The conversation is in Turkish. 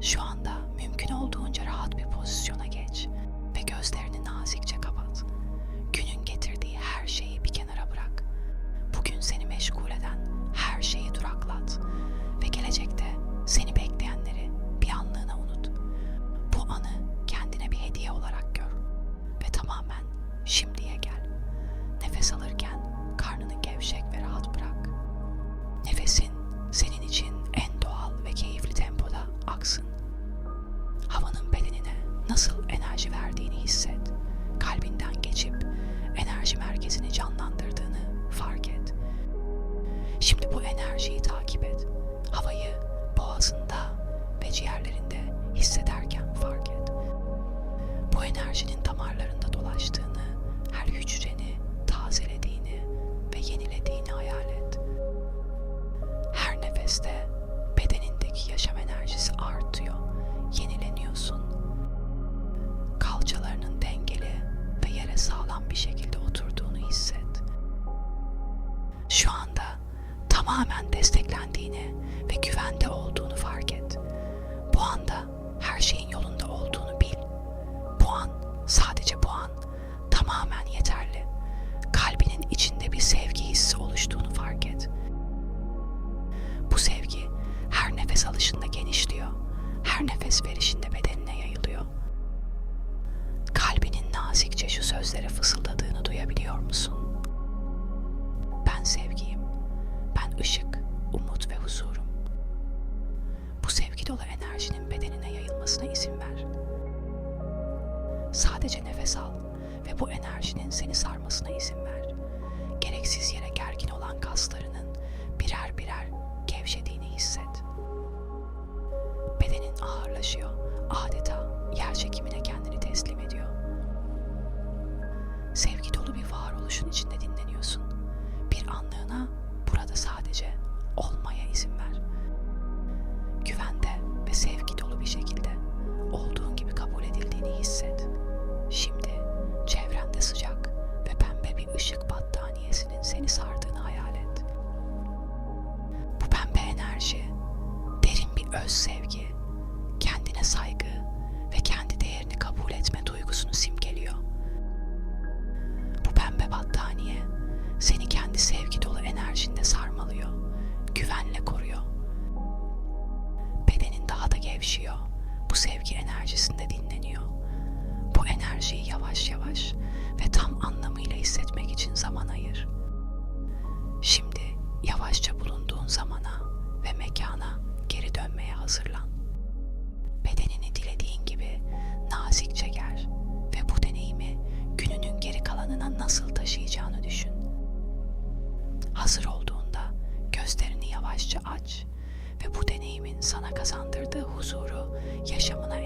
Şu anda mümkün olduğunca rahat bir pozisyona geç ve gözlerini nazikçe kapat. Günün getirdiği her şeyi bir kenara bırak. Bugün seni meşgul eden her şeyi duraklat ve gelecekte seni bekleyenleri bir anlığına unut. Bu anı kendine bir hediye olarak gör ve tamamen şimdiye gel. Nefes alırken enerji merkezini canlandırdığını fark et. Şimdi bu enerjiyi takip et. Havayı boğazında ve ciğerlerinde hissederken fark et. Bu enerjinin damarlarında dolaştığını, her hücreni tazelediğini ve yenilediğini hayal et. Şu anda tamamen desteklendiğini ve güvende olduğunu fark et. Bu anda her şeyin yolunda olduğunu bil. Bu an, sadece bu an tamamen yeterli. Kalbinin içinde bir sevgi hissi oluştuğunu fark et. Bu sevgi her nefes alışında genişliyor. Her nefes verişinde bedenine yayılıyor. Kalbinin nazikçe şu sözleri fısıldadığını duyabiliyor musun? Sevgi dolu enerjinin bedenine yayılmasına izin ver. Sadece nefes al ve bu enerjinin seni sarmasına izin ver. Gereksiz yere gergin olan kaslarının birer birer gevşediğini hisset. Bedenin ağırlaşıyor, adeta yer çekimine sevgi dolu bir şekilde olduğun gibi kabul edildiğini hisset. Şimdi çevrende sıcak ve pembe bir ışık battaniyesinin seni sardığını hayal et. Bu pembe enerji derin bir öz sevgi, gevşiyor. Bu sevgi enerjisinde dinleniyor. Bu enerjiyi yavaş yavaş ve tam anlamıyla hissetmek için zaman ayır. Şimdi yavaşça bulunduğun zamana ve mekana geri dönmeye hazırlan. Bedenini dilediğin gibi nazikçe ger ve bu deneyimi gününün geri kalanına nasıl taşıyacağını düşün. Hazır olduğunda sana kazandırdığı huzuru yaşamına